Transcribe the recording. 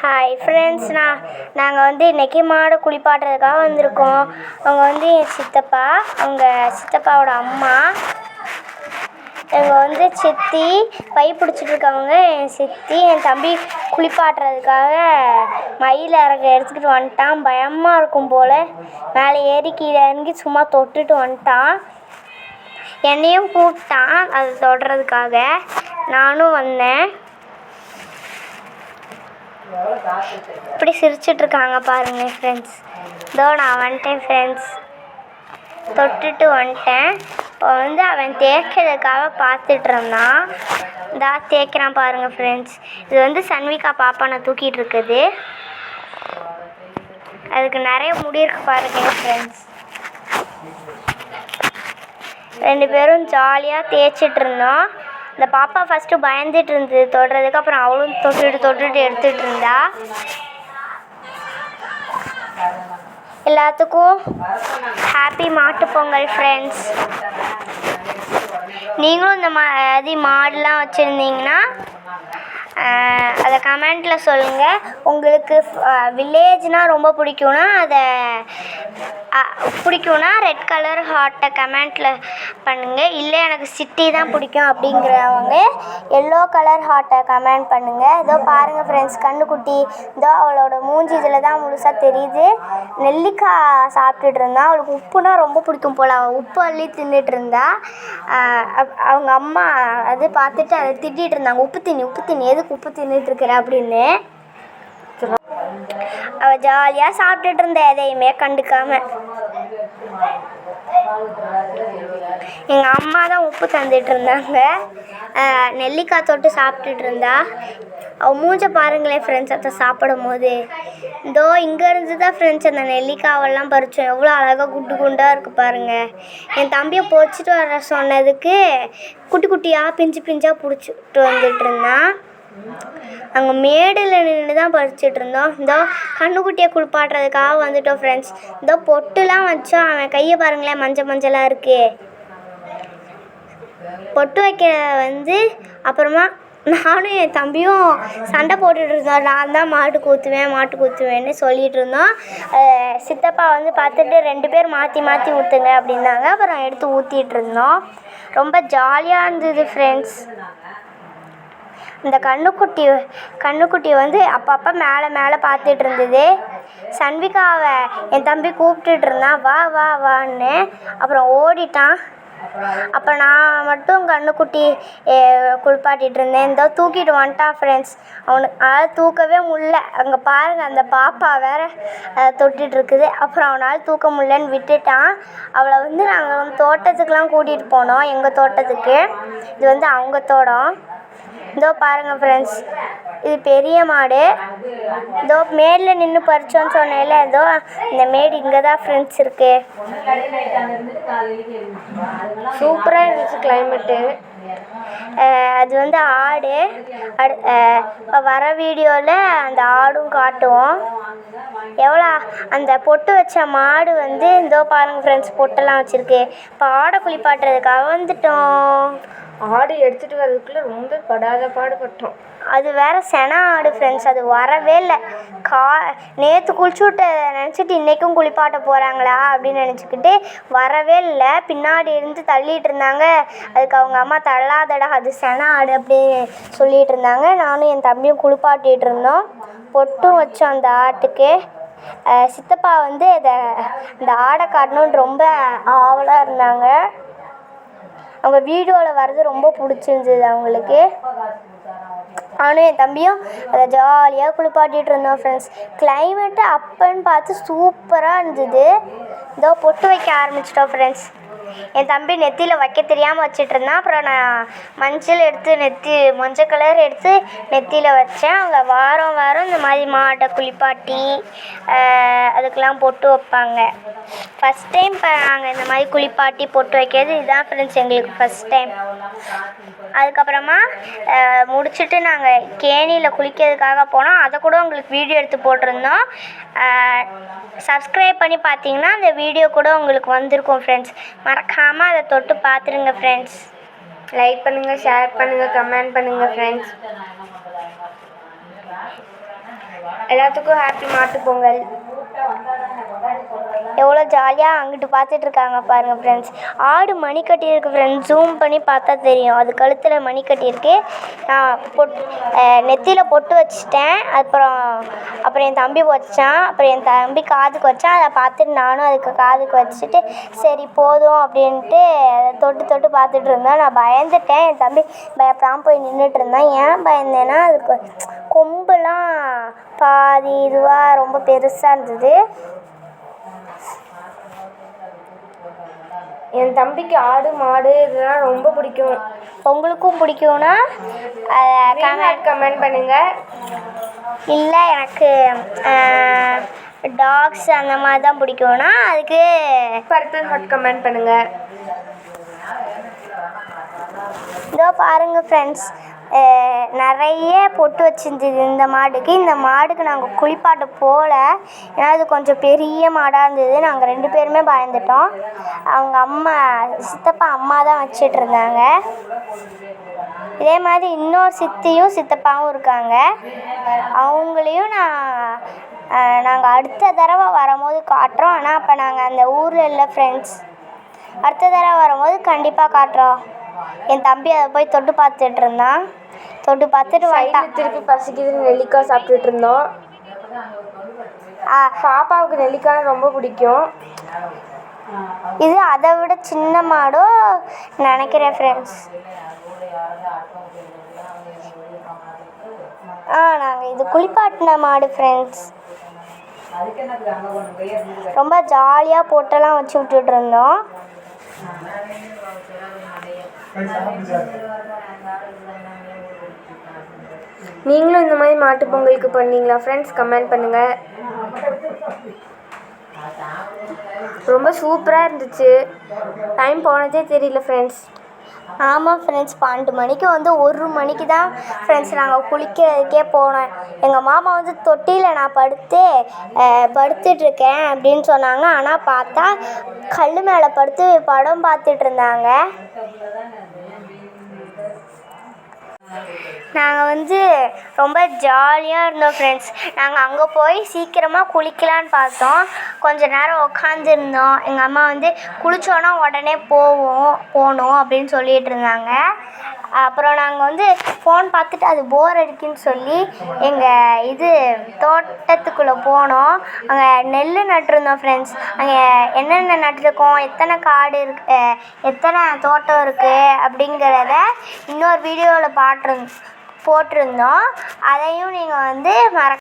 Hi friends நான் நாங்கள் வந்து இன்றைக்கி மாடு குளிப்பாட்டுறதுக்காக வந்திருக்கோம். அவங்க வந்து என் சித்தப்பா அவங்க சித்தப்பாவோட அம்மா. எங்கள் வந்து சித்தி பை பிடிச்சிட்ருக்கவங்க என் சித்தி என் தம்பி குளிப்பாட்டுறதுக்காக மயில் இறங்க எடுத்துக்கிட்டு வந்துட்டான். பயமாக இருக்கும் போல். மேலே ஏறி கீழே இறங்கி சும்மா தொட்டுட்டு வந்துட்டான். என்னையும் கூப்பிட்டான். அதை தொடுறதுக்காக நானும் வந்தேன். இப்படி சிரிச்சிட்டு இருக்காங்க பாருங்க ஃப்ரெண்ட்ஸ் இதோ நான் வந்துட்டேன் ஃப்ரெண்ட்ஸ் தொட்டுட்டு வந்துட்டேன். இப்போ வந்து அவன் தேய்க்கிறதுக்காக பார்த்துட்டு இருந்தான் இதா தேய்க்கிறான் பாருங்க ஃப்ரெண்ட்ஸ் இது வந்து சன்விகா பாப்பானை தூக்கிட்டு இருக்குது அதுக்கு நிறைய முடி இருக்கு பாருங்க ஃப்ரெண்ட்ஸ் ரெண்டு பேரும் ஜாலியாக தேய்ச்சிட்டு இருந்தோம் இந்த பாப்பா ஃபஸ்ட்டு பயந்துட்டு இருந்தது. தொடுறதுக்கு அப்புறம் அவளும் தொட்டுட்டு தொட்டுட்டு எடுத்துட்டு இருந்தா. எல்லாத்துக்கும் ஹாப்பி மாட்டுப்பொங்கல் ஃப்ரெண்ட்ஸ் நீங்களும் இந்த மாதிரி மாடுலாம் வச்சுருந்தீங்கன்னா அதை கமெண்ட்டில் சொல்லுங்கள் உங்களுக்கு வில்லேஜ்னால் ரொம்ப பிடிக்கும்னா அதை பிடிக்கும்னா ரெட் கலர் ஹார்ட்டை கமெண்ட்டில் பண்ணுங்கள் இல்லை எனக்கு சிட்டி தான் பிடிக்கும் அப்படிங்கிறவங்க எல்லோ கலர் ஹார்ட்டை கமெண்ட் பண்ணுங்கள் இதோ பாருங்கள் ஃப்ரெண்ட்ஸ் கண்ணுக்குட்டி. இதோ அவளோட மூஞ்சி இதில் தான் முழுசாக தெரியுது. நெல்லிக்காய் சாப்பிட்டுட்டு இருந்தா. அவளுக்கு உப்புனா ரொம்ப பிடிக்கும் போல். அவள் உப்பு அள்ளி தின்னுட்டு இருந்தா. அவங்க அம்மா அது பார்த்துட்டு அதை திட்டிகிட்டு இருந்தாங்க. உப்பு தின்னி உப்பு தின்னி. எதுக்கு உப்பு தின்னுட்டு இருக்கிற அப்படின்னு. அவள் ஜாலியாக சாப்பிட்டுட்டு இருந்த எதையுமே கண்டுக்காம. எங்கள் அம்மா தான் உப்பு தந்துட்டு இருந்தாங்க. நெல்லிக்காய் தொட்டு சாப்பிட்டுட்டு இருந்தா. அவள் மூஞ்ச பாருங்களேன் ஃப்ரெண்ட்ஸ் அதை சாப்பிடும் போது இதோ இங்கேருந்து தான் ஃப்ரெண்ட்ஸ் அந்த நெல்லிக்காவெல்லாம் பறித்தோம் எவ்வளோ அழகாக குண்டு குண்டாக இருக்குது பாருங்கள் என் தம்பியை பொறிச்சிட்டு வர சொன்னதுக்கு குட்டி குட்டியாக பிஞ்சு பிஞ்சாக பிடிச்சிட்டு வந்துட்டு இருந்தான். அங்கே மேடில் நின்று தான் பறிச்சிட்டு இருந்தோம். இதோ கண்ணுக்குட்டியை குளிப்பாட்டுறதுக்காக வந்துட்டோம் ஃப்ரெண்ட்ஸ் இதோ பொட்டுலாம் வச்சோம். அவன் கையை பாருங்களேன் மஞ்சள் மஞ்சளாக இருக்கு. பொட்டு வைக்க வந்து அப்புறமா நானும் என் தம்பியும் சண்டை போட்டுட்டு இருந்தோம். நான் தான் மாட்டு ஊற்றுவேன் மாட்டு ஊற்றுவேன்னு சொல்லிட்டு இருந்தோம். சித்தப்பா வந்து பார்த்துட்டு ரெண்டு பேர் மாற்றி மாற்றி ஊற்றுங்க அப்படின்னாங்க. அப்புறம் எடுத்து ஊற்றிட்டு இருந்தோம். ரொம்ப ஜாலியாக இருந்தது ஃப்ரெண்ட்ஸ் இந்த கண்ணுக்குட்டி கண்ணுக்குட்டி வந்து அப்பப்போ மேலே மேலே பார்த்துட்டு இருந்தது. சன்விகாவை என் தம்பி கூப்பிட்டுட்டு இருந்தான். வா வா வான்னு அப்புறம் ஓடிட்டான். அப்போ நான் மட்டும் கண்ணுக்குட்டி குளிப்பாட்டிகிட்டு இருந்தேன். இந்த தூக்கிட்டு வந்துட்டான் ஃப்ரெண்ட்ஸ் அவனுக்கு அதாவது தூக்கவே முடில அங்கே பாருங்கள் அந்த பாப்பா வேற தொட்டிகிட்டு இருக்குது. அப்புறம் அவனால் தூக்க முடியலன்னு விட்டுட்டான். அவளை வந்து நாங்கள் வந்து தோட்டத்துக்குலாம் கூட்டிகிட்டு போனோம் எங்கள் தோட்டத்துக்கு. இது வந்து அவங்க தோட்டம் இதோ பாருங்கள் ஃப்ரெண்ட்ஸ் இது பெரிய மாடு. இதோ மேடில் நின்று பறிச்சோன்னு சொன்னேன்ல இதோ இந்த மேடு இங்கே தான் ஃப்ரெண்ட்ஸ் இருக்கு சூப்பராக இருந்துச்சு கிளைமேட்டு அது வந்து ஆடு. அடு இப்போ வர வீடியோவில் அந்த ஆடும் காட்டுவோம். எவ்வளோ அந்த பொட்டு வச்ச மாடு வந்து இதோ பாருங்கள் ஃப்ரெண்ட்ஸ் பொட்டெல்லாம் வச்சுருக்கு. இப்போ ஆடை குளிப்பாட்டுறதுக்காக வந்துட்டோம் ஆடு எடுத்துட்டு வர்றதுக்குள்ள ரொம்ப படாத பாடுபட்டோம். அது வேற சென ஆடு ஃப்ரெண்ட்ஸ் அது வரவே இல்லை. கா நேற்று குளிச்சு விட்டதை நினச்சிட்டு இன்றைக்கும் குளிப்பாட்ட போகிறாங்களா அப்படின்னு நினச்சிக்கிட்டு வரவே இல்லை. பின்னாடி இருந்து தள்ளிட்டு இருந்தாங்க. அதுக்கு அவங்க அம்மா தள்ளாதடா அது சென ஆடு அப்படின்னு சொல்லிட்டு இருந்தாங்க. நானும் என் தம்பியும் குளிப்பாட்டிகிட்டு இருந்தோம். பொட்டும் வச்சோம் அந்த ஆட்டுக்கு. சித்தப்பா வந்து இதை இந்த ஆடை காட்டணுன்னு ரொம்ப ஆவலாக இருந்தாங்க. அவங்க வீடியோவில் வர்றது ரொம்ப பிடிச்சிருந்தது அவங்களுக்கு. நானும் என் தம்பியும் அதை ஜாலியாக குளிப்பாட்டிகிட்டு இருந்தோம் ஃப்ரெண்ட்ஸ் கிளைமேட்டு அப்போன்னு பார்த்து சூப்பராக இருந்தது. இதோ பொட்டு வைக்க ஆரம்பிச்சிட்டோம் ஃப்ரெண்ட்ஸ் என் தம்பி நெத்தியில் வைக்க தெரியாமல் வச்சுட்டு இருந்தான். அப்புறம் நான் மஞ்சள் எடுத்து நெத்தி மஞ்சள் கலர் எடுத்து நெத்தியில் வச்சேன். அவங்க வாரம் வாரம் இந்த மாதிரி மாட்டை குளிப்பாட்டி அதுக்கெலாம் பொட்டு வைப்பாங்க. ஃபஸ்ட் டைம் இப்போ நாங்கள் இந்த மாதிரி குளிப்பாட்டி பொட்டு வைக்கிறது இதுதான் ஃப்ரெண்ட்ஸ் எங்களுக்கு ஃபஸ்ட் டைம் அதுக்கப்புறமா முடிச்சுட்டு நாங்கள் கேணியில் குளிக்கிறதுக்காக போனோம். அதை கூட உங்களுக்கு வீடியோ எடுத்து போட்டிருந்தோம். சப்ஸ்கிரைப் பண்ணி பார்த்தீங்கன்னா அந்த வீடியோ கூட உங்களுக்கு வந்திருக்கும் ஃப்ரெண்ட்ஸ் மறக்காமல் அதை தொட்டு பார்த்துருங்க ஃப்ரெண்ட்ஸ் லைக் பண்ணுங்க ஷேர் பண்ணுங்க கமெண்ட் பண்ணுங்க ஃப்ரெண்ட்ஸ் எல்லாத்துக்கும் ஹாப்பி மாட்டு பொங்கல். எவ்வளோ ஜாலியாக அங்கிட்டு பார்த்துட்டு இருக்காங்க பாருங்கள் ஃப்ரெண்ட்ஸ் ஆடு மணி கட்டியிருக்கு ஃப்ரெண்ட்ஸ் ஜூம் பண்ணி பார்த்தா தெரியும். அது கழுத்தில் மணி கட்டியிருக்கு நான் பொட்டு நெத்தியில் பொட்டு வச்சுட்டேன். அப்புறம் அப்புறம் என் தம்பி வச்சான். அப்புறம் என் தம்பி காதுக்கு வச்சான். அதை பார்த்துட்டு நானும் அதுக்கு காதுக்கு வச்சுட்டு சரி போதும் அப்படின்ட்டு அதை தொட்டு தொட்டு பார்த்துட்டு இருந்தோம் நான் பயந்துட்டேன். என் தம்பி பயப்படாமல் போய் நின்றுட்டு இருந்தான் ஏன் பயந்தேன்னா அதுக்கு கொம்புலாம் பாதி இதுவாக ரொம்ப பெருசாக இருந்தது. என் தம்பிக்கு ஆடு மாடு இதெல்லாம் ரொம்ப பிடிக்கும். உங்களுக்கும் பிடிக்கும்னா கமெண்ட் கமெண்ட் பண்ணுங்க. இல்லை எனக்கு டாக்ஸ் அந்த மாதிரி தான் பிடிக்கும்னா அதுக்கு பர்பிள் ஹாட் கமெண்ட் பண்ணுங்க. இதோ பாருங்கள் ஃப்ரெண்ட்ஸ் நிறைய பொட்டு வச்சிருந்தது இந்த மாடுக்கு. இந்த மாடுக்கு நாங்கள் குளிப்பாட்ட போகல ஏன்னா அது கொஞ்சம் பெரிய மாடாக இருந்தது. நாங்கள் ரெண்டு பேருமே பயந்துட்டோம். அவங்க அம்மா சித்தப்பா அம்மா தான் வச்சிட்டு இருந்தாங்க. இதே மாதிரி இன்னொரு சித்தியும் சித்தப்பாவும் இருக்காங்க. அவங்களையும் நான் நாங்கள் அடுத்த தடவை வரும்போது காட்டுறோம். ஆனால் அப்போ நாங்கள் அந்த ஊரில் இல்லை ஃப்ரெண்ட்ஸ் அடுத்த தடவை வரும்போது கண்டிப்பாக காட்டுறோம். என் தம்பி அதை போய் தொட்டு பார்த்துட்டு இருந்தான். தொட்டு பார்த்துட்டு வந்துட்டான். திருப்பி பசிக்குதுன்னு நெல்லிக்காய் சாப்பிட்டுட்டு இருந்தோம். ஆ, பாப்பாவுக்கு நெல்லிக்காய் ரொம்ப பிடிக்கும். இது அதை விட சின்ன மாடோ நினைக்கிறேன் ஃப்ரெண்ட்ஸ் ஆ நாங்கள் இது குளிப்பாட்டின மாடு ஃப்ரெண்ட்ஸ் ரொம்ப ஜாலியாக போட்டெல்லாம் வச்சு விட்டுட்டு இருந்தோம். நீங்களும் இந்த மாதிரி மாட்டு பொங்கலுக்கு பண்ணீங்களா? ஃப்ரெண்ட்ஸ் கமெண்ட் பண்ணுங்க. ரொம்ப சூப்பராக இருந்துச்சு. டைம் போனதே தெரியல ஃப்ரெண்ட்ஸ் ஆமாம் ஃப்ரெண்ட்ஸ் பன்னெண்டு மணிக்கு வந்து ஒரு மணிக்கு தான் ஃப்ரெண்ட்ஸ் நாங்கள் குளிக்கிறதுக்கே போனோம். எங்கள் மாமா வந்து தொட்டியில் நான் படுத்து படுத்துட்ருக்கேன் அப்படின்னு சொன்னாங்க. ஆனால் பார்த்தா கல் மேலே படுத்து படம் பார்த்துட்டு இருந்தாங்க. ಹಾಕಿರ್ತಾರೆ நாங்கள் வந்து ரொம்ப ஜாலியாக இருந்தோம் ஃப்ரெண்ட்ஸ் நாங்கள் அங்கே போய் சீக்கிரமாக குளிக்கலான்னு பார்த்தோம். கொஞ்ச நேரம் உட்காந்துருந்தோம் எங்கள் அம்மா வந்து குளித்தோன்னா உடனே போவோம் போகணும் அப்படின்னு சொல்லிட்டு இருந்தாங்க. அப்புறம் நாங்கள் வந்து ஃபோன் பார்த்துட்டு அது போர் அடிக்குன்னு சொல்லி எங்கள் இது தோட்டத்துக்குள்ளே போனோம். அங்கே நெல் நட்டுருந்தோம் ஃப்ரெண்ட்ஸ் அங்கே என்னென்ன நட்டிருக்கோம் எத்தனை காடு இருக்கு எத்தனை தோட்டம் இருக்குது அப்படிங்கிறத இன்னொரு வீடியோவில் பாட்டிருந் போட்டிருந்தோம். அதையும் நீங்கள் வந்து மற